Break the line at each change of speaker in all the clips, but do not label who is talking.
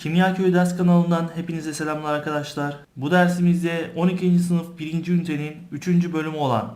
Kimya Köyü ders kanalından hepinize selamlar arkadaşlar. Bu dersimizde 12. sınıf 1. ünitenin 3. bölümü olan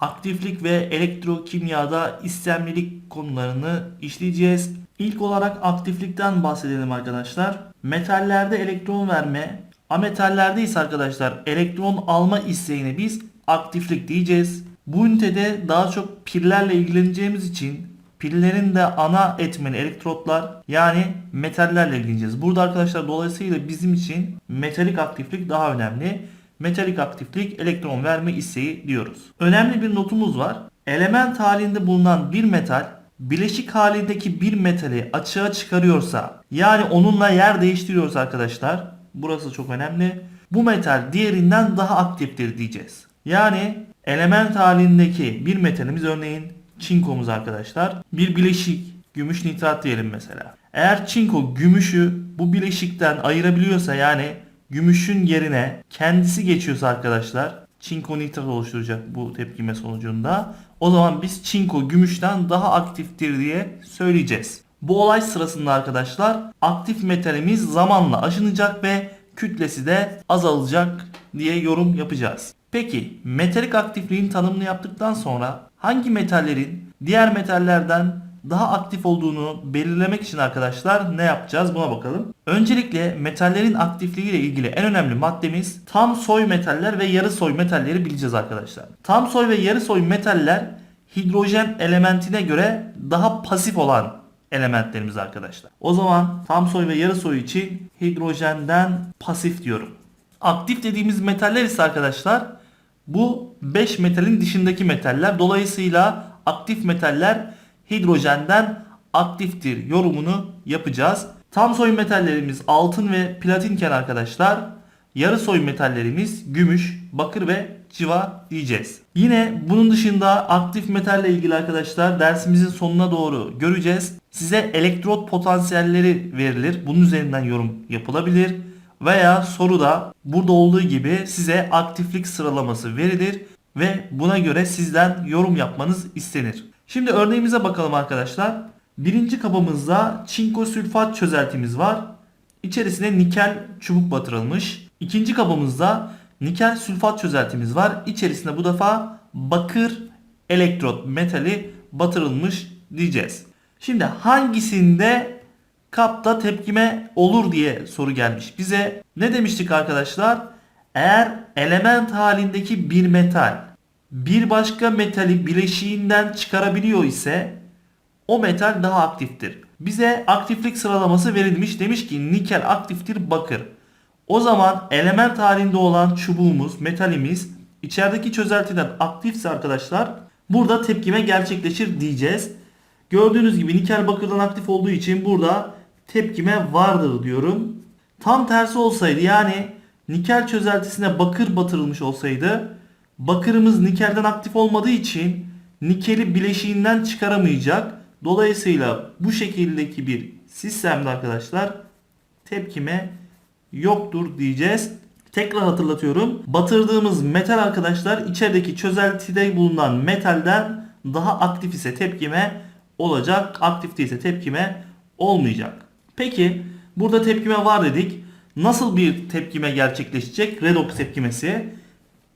aktiflik ve elektrokimyada istemlilik konularını işleyeceğiz. İlk olarak aktiflikten bahsedelim arkadaşlar. Metallerde elektron verme, ametallerde ise arkadaşlar elektron alma isteğine biz aktiflik diyeceğiz. Bu ünitede daha çok pillerle ilgileneceğimiz için pillerin de ana etmeni elektrotlar yani metallerle ilgileneceğiz. Burada arkadaşlar dolayısıyla bizim için metalik aktiflik daha önemli. Metalik aktiflik elektron verme isteği diyoruz. Önemli bir notumuz var. Element halinde bulunan bir metal bileşik halindeki bir metali açığa çıkarıyorsa yani onunla yer değiştiriyorsa arkadaşlar burası çok önemli. Bu metal diğerinden daha aktiftir diyeceğiz. Yani element halindeki bir metalimiz örneğin çinkomuz arkadaşlar bir bileşik gümüş nitrat diyelim mesela. Eğer çinko gümüşü bu bileşikten ayırabiliyorsa yani gümüşün yerine kendisi geçiyorsa arkadaşlar çinko nitrat oluşturacak bu tepkime sonucunda. O zaman biz çinko gümüşten daha aktiftir diye söyleyeceğiz. Bu olay sırasında arkadaşlar aktif metalimiz zamanla aşınacak ve kütlesi de azalacak diye yorum yapacağız. Peki metalik aktifliğin tanımını yaptıktan sonra hangi metallerin diğer metallerden daha aktif olduğunu belirlemek için arkadaşlar ne yapacağız buna bakalım. Öncelikle metallerin aktifliği ile ilgili en önemli maddemiz tam soy metaller ve yarı soy metalleri bileceğiz arkadaşlar. Tam soy ve yarı soy metaller hidrojen elementine göre daha pasif olan elementlerimiz arkadaşlar. O zaman tam soy ve yarı soy için hidrojenden pasif diyorum. Aktif dediğimiz metaller ise arkadaşlar bu 5 metalin dışındaki metaller. Dolayısıyla aktif metaller hidrojenden aktiftir yorumunu yapacağız. Tam soy metallerimiz altın ve platinken arkadaşlar yarı soy metallerimiz gümüş, bakır ve civa diyeceğiz. Yine bunun dışında aktif metalle ilgili arkadaşlar dersimizin sonuna doğru göreceğiz. Size elektrot potansiyelleri verilir. Bunun üzerinden yorum yapılabilir. Veya soruda burada olduğu gibi size aktiflik sıralaması verilir ve buna göre sizden yorum yapmanız istenir. Şimdi örneğimize bakalım arkadaşlar. Birinci kabımızda çinko sülfat çözeltimiz var. İçerisine nikel çubuk batırılmış. İkinci kabımızda nikel sülfat çözeltimiz var. İçerisine bu defa bakır elektrot metali batırılmış diyeceğiz. Şimdi hangisinde kapta tepkime olur diye soru gelmiş bize. Ne demiştik arkadaşlar? Eğer element halindeki bir metal bir başka metali bileşiğinden çıkarabiliyor ise o metal daha aktiftir. Bize aktiflik sıralaması verilmiş. Demiş ki nikel aktiftir bakır. O zaman element halinde olan çubuğumuz, metalimiz içerideki çözeltiden aktifse arkadaşlar burada tepkime gerçekleşir diyeceğiz. Gördüğünüz gibi nikel bakırdan aktif olduğu için burada tepkime vardır diyorum. Tam tersi olsaydı yani nikel çözeltisine bakır batırılmış olsaydı bakırımız nikelden aktif olmadığı için nikeli bileşiğinden çıkaramayacak. Dolayısıyla bu şekildeki bir sistemde arkadaşlar tepkime yoktur diyeceğiz. Tekrar hatırlatıyorum. Batırdığımız metal arkadaşlar içerideki çözeltide bulunan metalden daha aktif ise tepkime olacak. Aktif değilse tepkime olmayacak. Peki burada tepkime var dedik. Nasıl bir tepkime gerçekleşecek? Redox tepkimesi.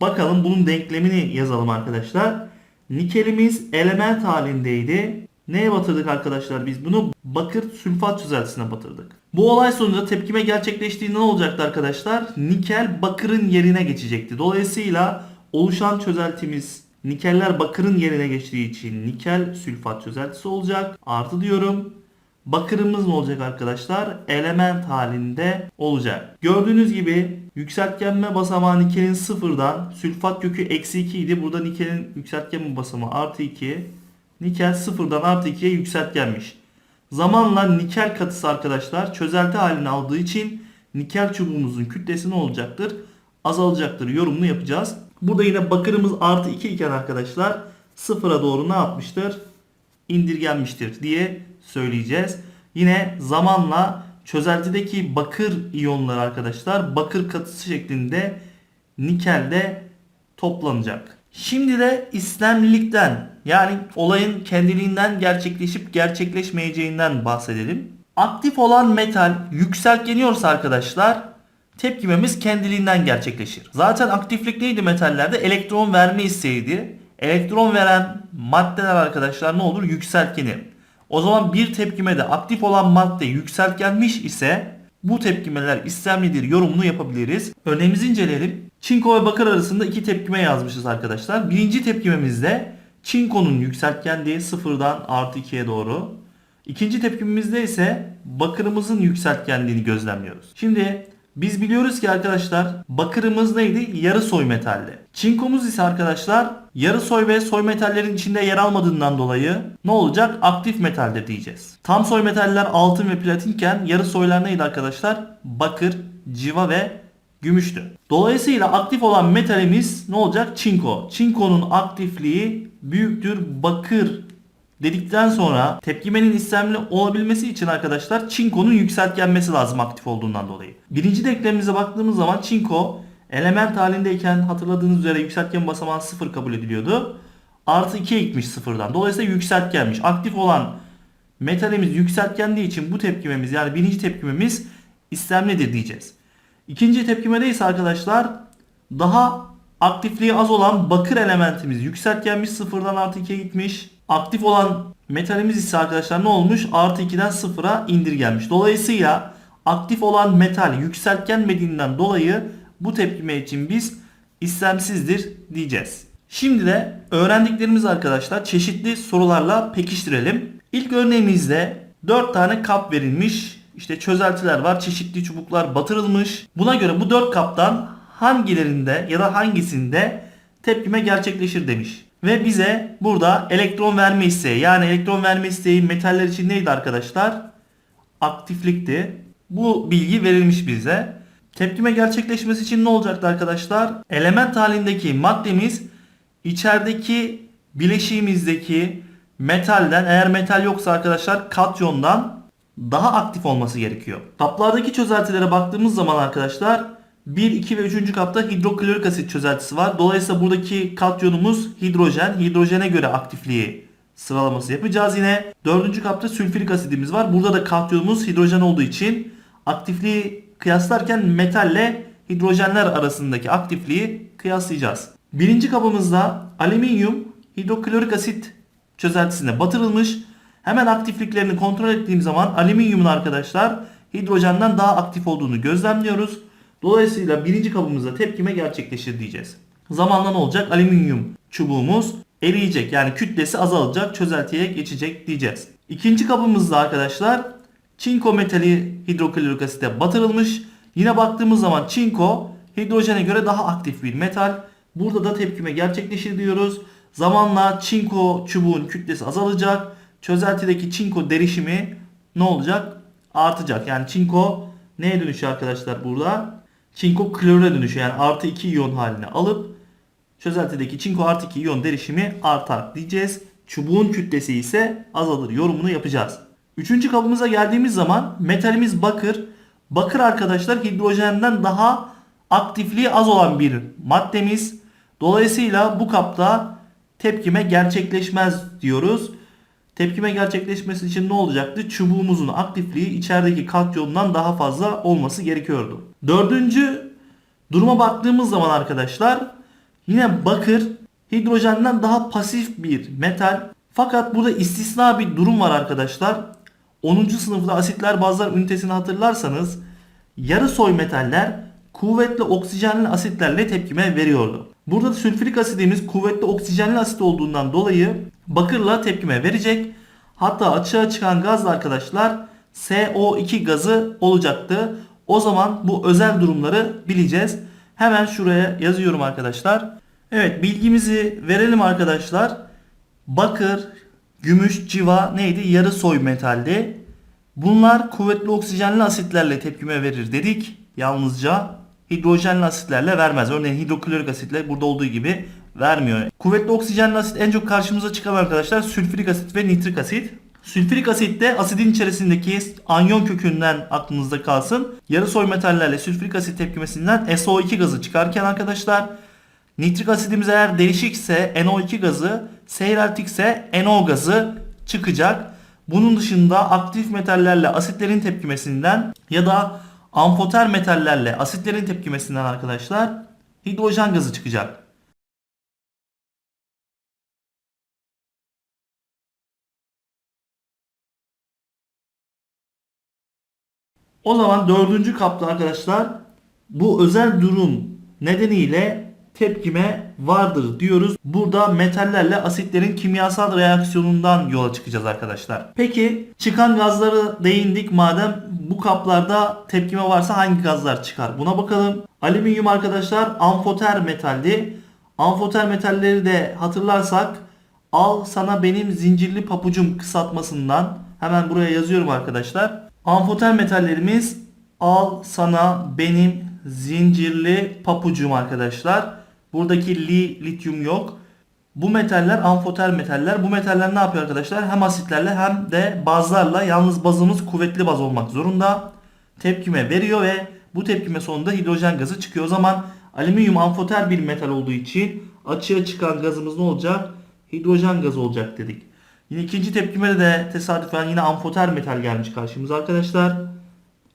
Bakalım bunun denklemini yazalım arkadaşlar. Nikelimiz element halindeydi. Neye batırdık arkadaşlar biz bunu? Bakır sülfat çözeltisine batırdık. Bu olay sonucunda tepkime gerçekleştiğinde ne olacaktı arkadaşlar? Nikel bakırın yerine geçecekti. Dolayısıyla oluşan çözeltimiz nikeller bakırın yerine geçtiği için nikel sülfat çözeltisi olacak. Artı diyorum. Bakırımız ne olacak arkadaşlar? Element halinde olacak. Gördüğünüz gibi yükseltgenme basamağı nikelin sıfırdan sülfat kökü eksi 2 idi. Burada nikelin yükseltgenme basamağı artı 2. Nikel sıfırdan artı 2'ye yükseltgenmiş. Zamanla nikel katısı arkadaşlar çözelti halini aldığı için nikel çubuğumuzun kütlesi ne olacaktır? Azalacaktır yorumunu yapacağız. Burada yine bakırımız artı 2 iken arkadaşlar sıfıra doğru ne yapmıştır? indirgenmiştir diye söyleyeceğiz. Yine zamanla çözeltideki bakır iyonları arkadaşlar bakır katısı şeklinde nikelde toplanacak. Şimdi de istemlilikten yani olayın kendiliğinden gerçekleşip gerçekleşmeyeceğinden bahsedelim. Aktif olan metal yükseltleniyorsa arkadaşlar tepkimemiz kendiliğinden gerçekleşir. Zaten aktiflik neydi metallerde? Elektron verme isteğiydi. Elektron veren maddeler arkadaşlar ne olur? Yükseltgenir. O zaman bir tepkimede aktif olan madde yükseltgenmiş ise bu tepkimeler istemlidir yorumunu yapabiliriz. Örneğimizi inceleyelim. Çinko ve bakır arasında iki tepkime yazmışız arkadaşlar. Birinci tepkimemizde çinkonun yükseltgenliği sıfırdan artı 2'ye doğru. İkinci tepkimimizde ise bakırımızın yükseltgenliğini gözlemliyoruz. Şimdi biz biliyoruz ki arkadaşlar bakırımız neydi? Yarı soy metalli. Çinkomuz ise arkadaşlar yarı soy ve soy metallerin içinde yer almadığından dolayı ne olacak? Aktif metaldir diyeceğiz. Tam soy metaller altın ve platinken yarı soylar neydi arkadaşlar? Bakır, civa ve gümüştü. Dolayısıyla aktif olan metalimiz ne olacak? Çinko. Çinkonun aktifliği büyüktür bakır dedikten sonra tepkimenin istemli olabilmesi için arkadaşlar çinkonun yükseltgenmesi lazım aktif olduğundan dolayı. Birinci denklemimize baktığımız zaman çinko element halindeyken hatırladığınız üzere yükseltgen basamağı 0 kabul ediliyordu. Artı 2'ye gitmiş sıfırdan. Dolayısıyla yükseltgenmiş. Aktif olan metalimiz yükseltgendiği için bu tepkimemiz yani birinci tepkimemiz istemlidir diyeceğiz. İkinci tepkimede ise arkadaşlar daha aktifliği az olan bakır elementimiz yükseltgenmiş sıfırdan artı 2'ye gitmiş. Aktif olan metalimiz ise arkadaşlar ne olmuş? Artı 2'den sıfıra indirgenmiş. Dolayısıyla aktif olan metal yükseltgenmediğinden dolayı bu tepkime için biz istemsizdir diyeceğiz. Şimdi de öğrendiklerimiz arkadaşlar çeşitli sorularla pekiştirelim. İlk örneğimizde 4 tane kap verilmiş. İşte çözeltiler var, çeşitli çubuklar batırılmış. Buna göre bu 4 kaptan hangilerinde ya da hangisinde tepkime gerçekleşir demiş. Ve bize burada elektron verme isteği yani elektron verme isteği metaller için neydi arkadaşlar? Aktiflikti. Bu bilgi verilmiş bize. Tepkime gerçekleşmesi için ne olacaktı arkadaşlar? Element halindeki maddemiz içerideki bileşiğimizdeki metalden eğer metal yoksa arkadaşlar katyondan daha aktif olması gerekiyor. Kaplardaki çözeltilere baktığımız zaman arkadaşlar 1, 2 ve 3. kapta hidroklorik asit çözeltisi var. Dolayısıyla buradaki katyonumuz hidrojen. Hidrojene göre aktifliği sıralaması yapacağız yine. 4. kapta sülfürik asidimiz var. Burada da katyonumuz hidrojen olduğu için aktifliği kıyaslarken metalle hidrojenler arasındaki aktifliği kıyaslayacağız. Birinci kabımızda alüminyum hidroklorik asit çözeltisine batırılmış. Hemen aktifliklerini kontrol ettiğim zaman alüminyumun arkadaşlar hidrojenden daha aktif olduğunu gözlemliyoruz. Dolayısıyla birinci kabımızda tepkime gerçekleşir diyeceğiz. Zamanla ne olacak? Alüminyum çubuğumuz eriyecek. Yani kütlesi azalacak, çözeltiye geçecek diyeceğiz. İkinci kabımızda arkadaşlar çinko metali hidroklorik asite batırılmış. Yine baktığımız zaman çinko hidrojene göre daha aktif bir metal. Burada da tepkime gerçekleşir diyoruz. Zamanla çinko çubuğun kütlesi azalacak. Çözeltideki çinko derişimi ne olacak? Artacak. Yani çinko neye dönüşüyor arkadaşlar burada? Çinko klorure dönüşüyor. Yani artı 2 iyon haline alıp çözeltideki çinko artı 2 iyon derişimi artar diyeceğiz. Çubuğun kütlesi ise azalır yorumunu yapacağız. Üçüncü kabımıza geldiğimiz zaman metalimiz bakır. Bakır arkadaşlar hidrojenden daha aktifliği az olan bir maddemiz. Dolayısıyla bu kapta tepkime gerçekleşmez diyoruz. Tepkime gerçekleşmesi için ne olacaktı? Çubuğumuzun aktifliği içerideki katyondan daha fazla olması gerekiyordu. Dördüncü duruma baktığımız zaman arkadaşlar yine bakır hidrojenden daha pasif bir metal. Fakat burada istisna bir durum var arkadaşlar. 10. sınıfta asitler bazlar ünitesini hatırlarsanız yarı soy metaller kuvvetli oksijenli asitlerle tepkime veriyordu. Burada da sülfürik asidimiz kuvvetli oksijenli asit olduğundan dolayı bakırla tepkime verecek. Hatta açığa çıkan gaz da arkadaşlar CO2 gazı olacaktı. O zaman bu özel durumları bileceğiz. Hemen şuraya yazıyorum arkadaşlar. Evet bilgimizi verelim arkadaşlar. Bakır, gümüş, civa neydi? Yarı soy metaldi. Bunlar kuvvetli oksijenli asitlerle tepkime verir dedik. Yalnızca hidrojenli asitlerle vermez. Örneğin hidroklorik asitle burada olduğu gibi vermiyor. Kuvvetli oksijenli asit en çok karşımıza çıkan arkadaşlar sülfürik asit ve nitrik asit. Sülfürik asitte asidin içerisindeki anyon kökünden aklınızda kalsın. Yarı soy metallerle sülfürik asit tepkimesinden SO2 gazı çıkarken arkadaşlar nitrik asidimiz eğer değişikse NO2 gazı, seyreltikse NO gazı çıkacak. Bunun dışında aktif metallerle asitlerin tepkimesinden ya da amfoter metallerle asitlerin tepkimesinden arkadaşlar hidrojen gazı çıkacak. O zaman dördüncü kapta arkadaşlar bu özel durum nedeniyle tepkime vardır diyoruz. Burada metallerle asitlerin kimyasal reaksiyonundan yola çıkacağız arkadaşlar. Peki çıkan gazları değindik madem bu kaplarda tepkime varsa hangi gazlar çıkar? Buna bakalım. Alüminyum arkadaşlar amfoter metaldi. Amfoter metalleri de hatırlarsak al sana benim zincirli papucum kısaltmasından hemen buraya yazıyorum arkadaşlar. Amfoter metallerimiz al sana benim zincirli papucum arkadaşlar. Buradaki li lityum yok. Bu metaller amfoter metaller. Bu metaller ne yapıyor arkadaşlar? Hem asitlerle hem de bazlarla yalnız bazımız kuvvetli baz olmak zorunda. Tepkime veriyor ve bu tepkime sonunda hidrojen gazı çıkıyor. O zaman alüminyum amfoter bir metal olduğu için açığa çıkan gazımız ne olacak? Hidrojen gazı olacak dedik. Yine ikinci tepkimede de tesadüfen yine amfoter metal gelmiş karşımıza arkadaşlar.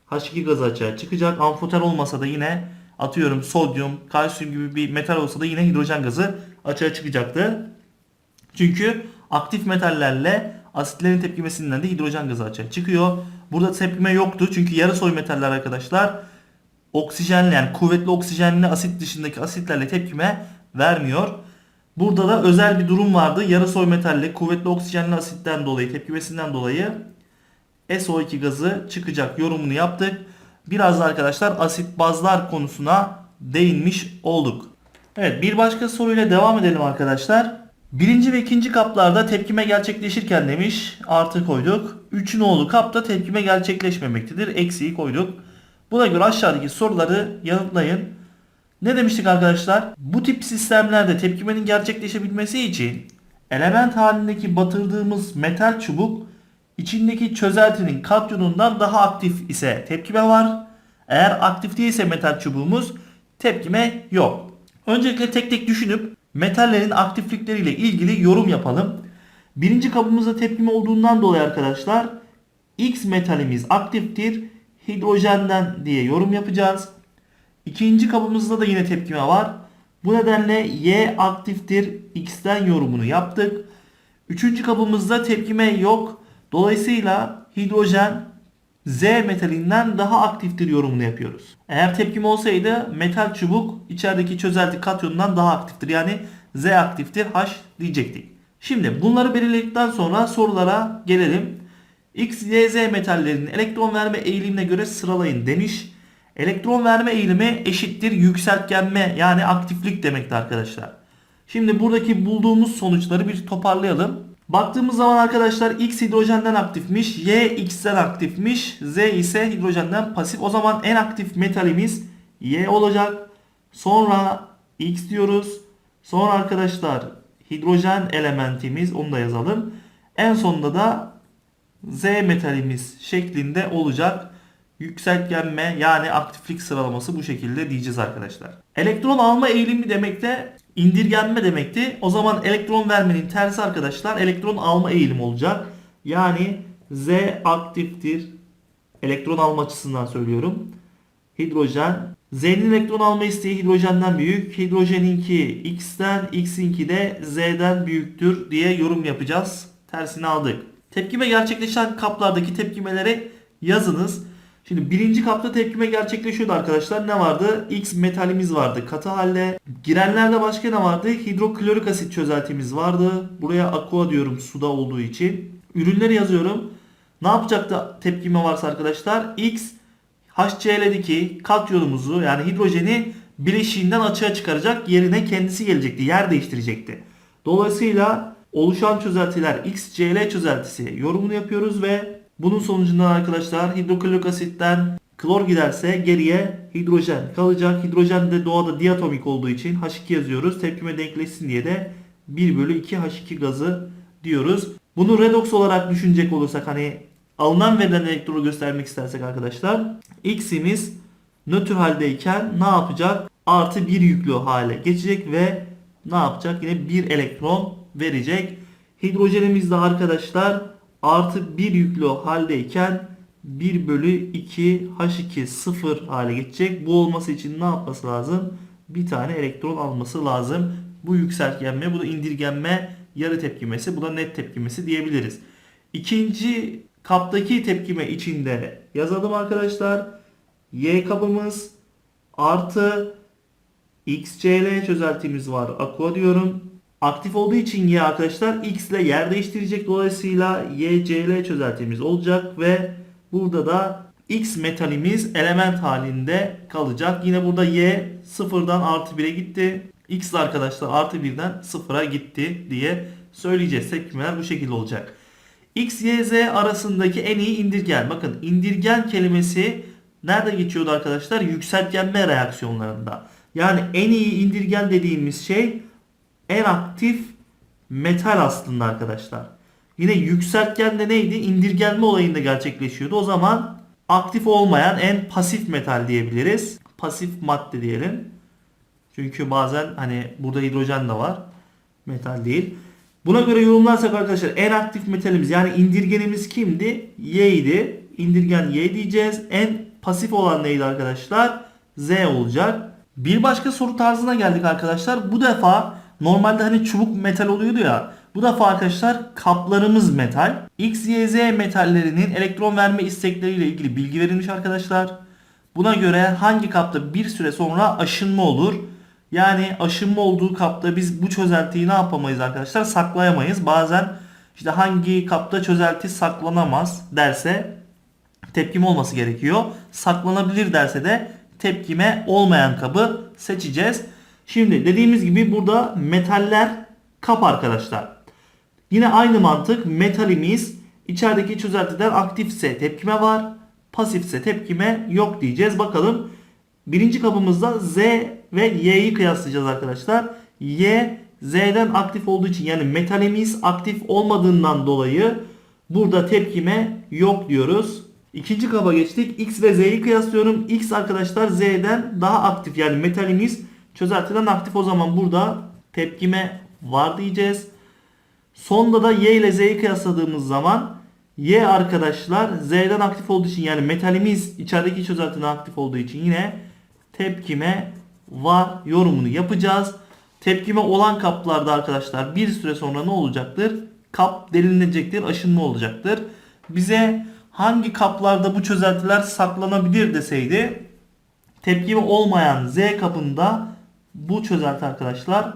H2 gazı açığa çıkacak. Amfoter olmasa da yine atıyorum sodyum, kalsiyum gibi bir metal olsa da yine hidrojen gazı açığa çıkacaktı. Çünkü aktif metallerle asitlerin tepkimesinden de hidrojen gazı açığa çıkıyor. Burada tepkime yoktu çünkü yarı soy metaller arkadaşlar oksijenli yani kuvvetli oksijenli asit dışındaki asitlerle tepkime vermiyor. Burada da özel bir durum vardı. Yarı soy metalli kuvvetli oksijenli asitten dolayı tepkimesinden dolayı SO2 gazı çıkacak yorumunu yaptık. Biraz da arkadaşlar asit bazlar konusuna değinmiş olduk. Evet bir başka soruyla devam edelim arkadaşlar. Birinci ve ikinci kaplarda tepkime gerçekleşirken demiş artı koyduk. Üçün oğlu kapta tepkime gerçekleşmemektedir. Eksiği koyduk. Buna göre aşağıdaki soruları yanıtlayın. Ne demiştik arkadaşlar? Bu tip sistemlerde tepkimenin gerçekleşebilmesi için element halindeki batırdığımız metal çubuk içindeki çözeltinin katyonundan daha aktif ise tepkime var. Eğer aktif değilse metal çubuğumuz tepkime yok. Öncelikle tek tek düşünüp metallerin aktiflikleriyle ilgili yorum yapalım. Birinci kabımızda tepkime olduğundan dolayı arkadaşlar X metalimiz aktiftir hidrojenden diye yorum yapacağız. İkinci kabımızda da yine tepkime var. Bu nedenle Y aktiftir X'ten yorumunu yaptık. Üçüncü kabımızda tepkime yok. Dolayısıyla hidrojen Z metalinden daha aktiftir yorumunu yapıyoruz. Eğer tepkime olsaydı metal çubuk içerideki çözelti katyonundan daha aktiftir. Yani Z aktiftir H diyecektik. Şimdi bunları belirledikten sonra sorulara gelelim. X, Y, Z metallerinin elektron verme eğilimine göre sıralayın demiş. Elektron verme eğilimi eşittir yükseltgenme yani aktiflik demekti arkadaşlar. Şimdi buradaki bulduğumuz sonuçları bir toparlayalım. Baktığımız zaman arkadaşlar X hidrojenden aktifmiş, Y X'ten aktifmiş, Z ise hidrojenden pasif. O zaman en aktif metalimiz Y olacak. Sonra X diyoruz. Sonra arkadaşlar hidrojen elementimiz onu da yazalım. En sonunda da Z metalimiz şeklinde olacak. Yükseltgenme yani aktiflik sıralaması bu şekilde diyeceğiz arkadaşlar. Elektron alma eğilimi demek de indirgenme demekti. O zaman elektron vermenin tersi arkadaşlar elektron alma eğilimi olacak. Yani Z aktiftir. Elektron alma açısından söylüyorum. Hidrojen. Z'nin elektron alma isteği hidrojenden büyük. Hidrojeninki X'ten, X'inki de Z'den büyüktür diye yorum yapacağız. Tersini aldık. Tepkime gerçekleşen kaplardaki tepkimeleri yazınız. Şimdi birinci kapta tepkime gerçekleşiyordu arkadaşlar. Ne vardı? X metalimiz vardı katı halde. Girenlerde başka ne vardı? Hidroklorik asit çözeltimiz vardı. Buraya aqua diyorum suda olduğu için. Ürünleri yazıyorum. Ne yapacaktı tepkime varsa arkadaşlar? X HCl'deki katyonumuzu yani hidrojeni bileşiğinden açığa çıkaracak. Yerine kendisi gelecekti. Yer değiştirecekti. Dolayısıyla oluşan çözeltiler XCl çözeltisi yorumunu yapıyoruz ve bunun sonucunda arkadaşlar hidroklorik asitten klor giderse geriye hidrojen kalacak. Hidrojen de doğada diatomik olduğu için H2 yazıyoruz. Tepkime denkleşsin diye de 1 bölü 2 H2 gazı diyoruz. Bunu redoks olarak düşünecek olursak hani alınan verilen elektronu göstermek istersek arkadaşlar X'imiz nötr haldeyken ne yapacak? Artı 1 yüklü hale geçecek ve ne yapacak? Yine 1 elektron verecek. Hidrojenimiz de arkadaşlar artı 1 yüklü haldeyken 1 bölü 2 H2 0 hale geçecek. Bu olması için ne yapması lazım? Bir tane elektron alması lazım. Bu yükseltgenme, bu da indirgenme yarı tepkimesi, bu da net tepkimesi diyebiliriz. İkinci kaptaki tepkime içinde yazalım arkadaşlar. Y kabımız artı XCL çözeltimiz var. Aqua diyorum. Aktif olduğu için Y arkadaşlar X ile yer değiştirecek. Dolayısıyla YCl çözeltimiz olacak ve burada da X metalimiz element halinde kalacak. Yine burada Y sıfırdan artı 1'e gitti. X arkadaşlar artı 1'den sıfıra gitti diye söyleyeceğiz. Tepkimeler bu şekilde olacak. X, Y, Z arasındaki en iyi indirgen. Bakın indirgen kelimesi nerede geçiyordu arkadaşlar? Yükseltgenme reaksiyonlarında. Yani en iyi indirgen dediğimiz şey en aktif metal aslında arkadaşlar. Yine yükseltgen de neydi? İndirgenme olayında gerçekleşiyordu. O zaman aktif olmayan en pasif metal diyebiliriz. Pasif madde diyelim. Çünkü bazen hani burada hidrojen de var. Metal değil. Buna göre yorumlarsak arkadaşlar en aktif metalimiz yani indirgenimiz kimdi? Y idi. İndirgen Y diyeceğiz. En pasif olan neydi arkadaşlar? Z olacak. Bir başka soru tarzına geldik arkadaşlar. Bu defa normalde hani çubuk metal oluyordu ya. Bu defa arkadaşlar kaplarımız metal. X, Y, Z metallerinin elektron verme istekleriyle ilgili bilgi verilmiş arkadaşlar. Buna göre hangi kapta bir süre sonra aşınma olur? Yani aşınma olduğu kapta biz bu çözeltiyi ne yapamayız arkadaşlar? Saklayamayız. Bazen işte hangi kapta çözelti saklanamaz derse tepkime olması gerekiyor. Saklanabilir derse de tepkime olmayan kabı seçeceğiz. Şimdi dediğimiz gibi burada metaller kap arkadaşlar. Yine aynı mantık metalimiz içerideki çözeltiden aktifse tepkime var. Pasifse tepkime yok diyeceğiz. Bakalım birinci kabımızda Z ve Y'yi kıyaslayacağız arkadaşlar. Y Z'den aktif olduğu için yani metalimiz aktif olmadığından dolayı burada tepkime yok diyoruz. İkinci kaba geçtik. X ve Z'yi kıyaslıyorum. X arkadaşlar Z'den daha aktif yani metalimiz çözeltiden aktif o zaman burada tepkime var diyeceğiz. Sonda da Y ile Z'yi kıyasladığımız zaman Y arkadaşlar Z'den aktif olduğu için yani metalimiz içerideki çözeltiden aktif olduğu için yine tepkime var yorumunu yapacağız. Tepkime olan kaplarda arkadaşlar bir süre sonra ne olacaktır? Kap derinlecektir, aşınma olacaktır. Bize hangi kaplarda bu çözeltiler saklanabilir deseydi tepkime olmayan Z kapında bu çözelti arkadaşlar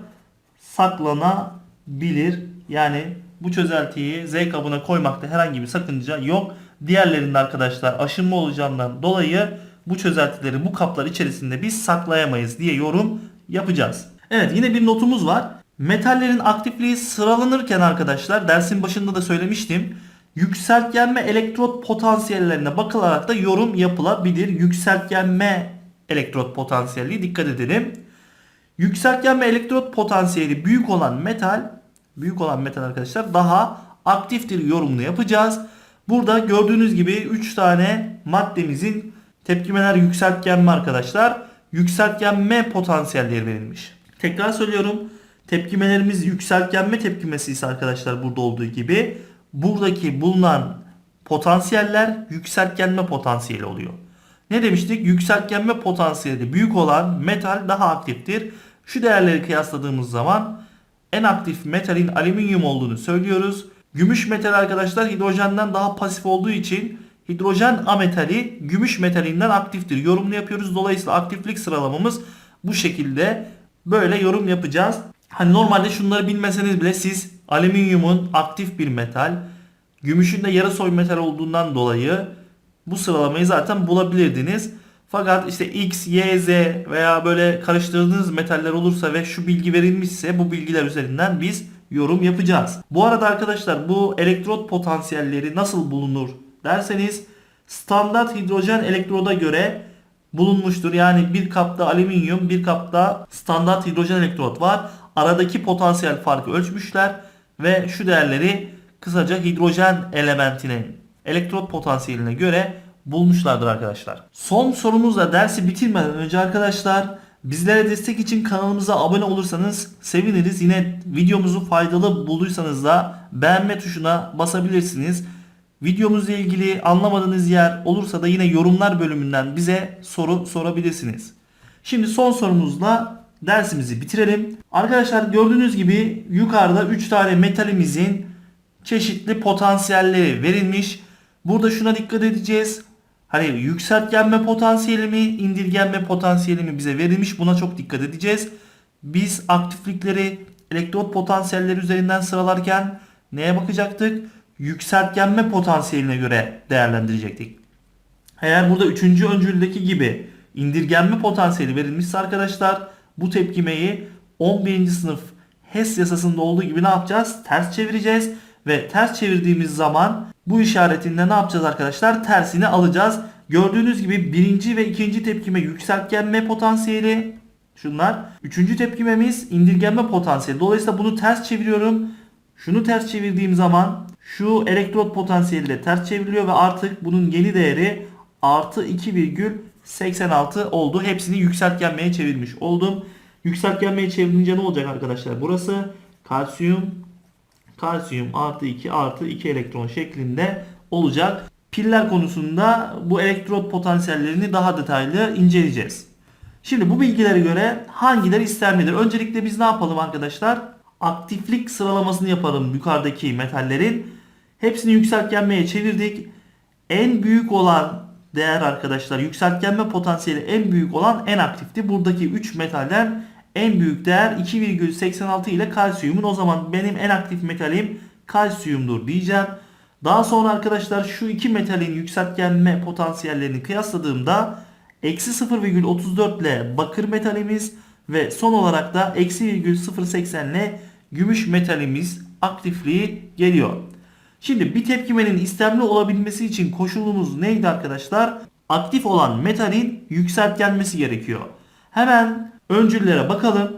saklanabilir. Yani bu çözeltiyi Z kabına koymakta herhangi bir sakınca yok. Diğerlerinde arkadaşlar aşınma olacağından dolayı bu çözeltileri bu kaplar içerisinde biz saklayamayız diye yorum yapacağız. Evet yine bir notumuz var. Metallerin aktifliği sıralanırken arkadaşlar dersin başında da söylemiştim. Yükseltgenme elektrot potansiyellerine bakılarak da yorum yapılabilir. Yükseltgenme elektrot potansiyelliği dikkat edelim. Yükseltgenme elektrot potansiyeli büyük olan metal büyük olan metal arkadaşlar daha aktiftir yorumunu yapacağız. Burada gördüğünüz gibi 3 tane maddemizin tepkimeler yükseltgenme arkadaşlar. Yükseltgenme potansiyelleri verilmiş. Tekrar söylüyorum. Tepkimelerimiz yükseltgenme tepkimesi ise arkadaşlar burada olduğu gibi buradaki bulunan potansiyeller yükseltgenme potansiyeli oluyor. Ne demiştik? Yükseltgenme potansiyeli büyük olan metal daha aktiftir. Şu değerleri kıyasladığımız zaman en aktif metalin alüminyum olduğunu söylüyoruz. Gümüş metal arkadaşlar hidrojenden daha pasif olduğu için hidrojen ametali gümüş metalinden aktiftir. Yorumunu yapıyoruz. Dolayısıyla aktiflik sıralamamız bu şekilde böyle yorum yapacağız. Hani normalde şunları bilmeseniz bile siz alüminyumun aktif bir metal, gümüşün de yarı soy metal olduğundan dolayı bu sıralamayı zaten bulabilirdiniz. Fakat işte X, Y, Z veya böyle karıştırdığınız metaller olursa ve şu bilgi verilmişse bu bilgiler üzerinden biz yorum yapacağız. Bu arada arkadaşlar bu elektrot potansiyelleri nasıl bulunur derseniz standart hidrojen elektroda göre bulunmuştur. Yani bir kapta alüminyum bir kapta standart hidrojen elektrot var. Aradaki potansiyel farkı ölçmüşler ve şu değerleri kısaca hidrojen elementinin elektrot potansiyeline göre bulmuşlardır arkadaşlar. Son sorumuzla dersi bitirmeden önce arkadaşlar bizlere destek için kanalımıza abone olursanız seviniriz. Yine videomuzu faydalı bulduysanız da beğenme tuşuna basabilirsiniz. Videomuzla ilgili anlamadığınız yer olursa da yine yorumlar bölümünden bize soru sorabilirsiniz. Şimdi son sorumuzla dersimizi bitirelim. Arkadaşlar gördüğünüz gibi yukarıda 3 tane metalimizin çeşitli potansiyelleri verilmiş. Burada şuna dikkat edeceğiz. Hani yükseltgenme potansiyeli mi, indirgenme potansiyeli mi bize verilmiş. Buna çok dikkat edeceğiz. Biz aktiflikleri elektrot potansiyelleri üzerinden sıralarken neye bakacaktık? Yükseltgenme potansiyeline göre değerlendirecektik. Eğer burada üçüncü öncüldeki gibi indirgenme potansiyeli verilmişse arkadaşlar bu tepkimeyi 11. sınıf HES yasasında olduğu gibi ne yapacağız? Ters çevireceğiz ve ters çevirdiğimiz zaman bu işaretinde ne yapacağız arkadaşlar? Tersini alacağız. Gördüğünüz gibi birinci ve ikinci tepkime yükseltgenme potansiyeli şunlar. Üçüncü tepkimemiz indirgenme potansiyeli. Dolayısıyla bunu ters çeviriyorum. Şunu ters çevirdiğim zaman şu elektrot potansiyeli de ters çevriliyor ve artık bunun yeni değeri artı 2,86 oldu. Hepsini yükseltgenmeye çevirmiş oldum. Yükseltgenmeye çevirince ne olacak arkadaşlar? Burası kalsiyum kalsiyum artı 2 artı 2 elektron şeklinde olacak. Piller konusunda bu elektrot potansiyellerini daha detaylı inceleyeceğiz. Şimdi bu bilgilere göre hangileri istenmedir? Öncelikle biz ne yapalım arkadaşlar? Aktiflik sıralamasını yapalım yukarıdaki metallerin. Hepsini yükseltgenmeye çevirdik. En büyük olan değer arkadaşlar yükseltgenme potansiyeli en büyük olan en aktifti. Buradaki 3 metalden en büyük değer 2,86 ile kalsiyumun. O zaman benim en aktif metalim kalsiyumdur diyeceğim. Daha sonra arkadaşlar şu iki metalin yükseltgenme potansiyellerini kıyasladığımda eksi 0,34 ile bakır metalimiz ve son olarak da eksi 0,080 ile gümüş metalimiz aktifliği geliyor. Şimdi bir tepkimenin istemli olabilmesi için koşulumuz neydi arkadaşlar? Aktif olan metalin yükseltgenmesi gerekiyor. Hemen öncüllere bakalım.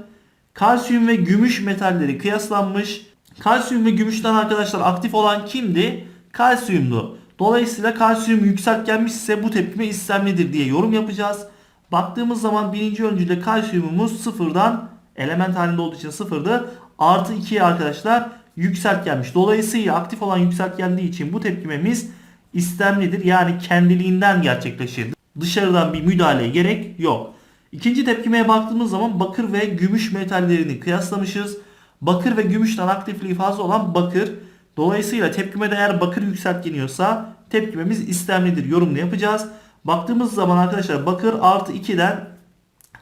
Kalsiyum ve gümüş metalleri kıyaslanmış. Kalsiyum ve gümüşten arkadaşlar aktif olan kimdi? Kalsiyumdu. Dolayısıyla kalsiyum yükseltgenmiş ise bu tepkime istemlidir diye yorum yapacağız. Baktığımız zaman birinci öncülde kalsiyumumuz sıfırdan element halinde olduğu için sıfırdı. Artı 2'ye arkadaşlar yükseltgenmiş. Dolayısıyla aktif olan yükseltgendiği için bu tepkimemiz istemlidir. Yani kendiliğinden gerçekleşir. Dışarıdan bir müdahaleye gerek yok. İkinci tepkimeye baktığımız zaman bakır ve gümüş metallerini kıyaslamışız. Bakır ve gümüşten aktifliği fazla olan bakır. Dolayısıyla tepkimede eğer bakır yükseltgeniyorsa tepkimemiz istemlidir yorumunu yapacağız. Baktığımız zaman arkadaşlar bakır artı 2'den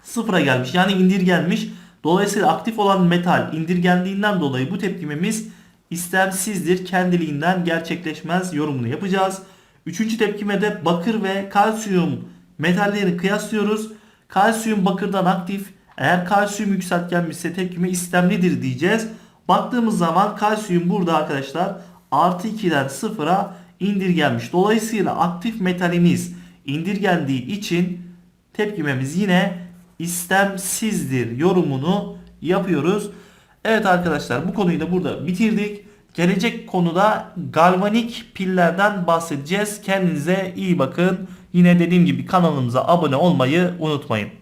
sıfıra gelmiş yani indirgenmiş. Dolayısıyla aktif olan metal indirgendiğinden dolayı bu tepkimemiz istemsizdir. Kendiliğinden gerçekleşmez yorumunu yapacağız. Üçüncü tepkimede bakır ve kalsiyum metallerini kıyaslıyoruz. Kalsiyum bakırdan aktif. Eğer kalsiyum yükseltgenmişse tepkime istemlidir diyeceğiz. Baktığımız zaman kalsiyum burada arkadaşlar artı 2'den 0'a indirgenmiş. Dolayısıyla aktif metalimiz indirgendiği için tepkimemiz yine istemsizdir yorumunu yapıyoruz. Evet arkadaşlar bu konuyu da burada bitirdik. Gelecek konuda galvanik pillerden bahsedeceğiz. Kendinize iyi bakın. Yine dediğim gibi kanalımıza abone olmayı unutmayın.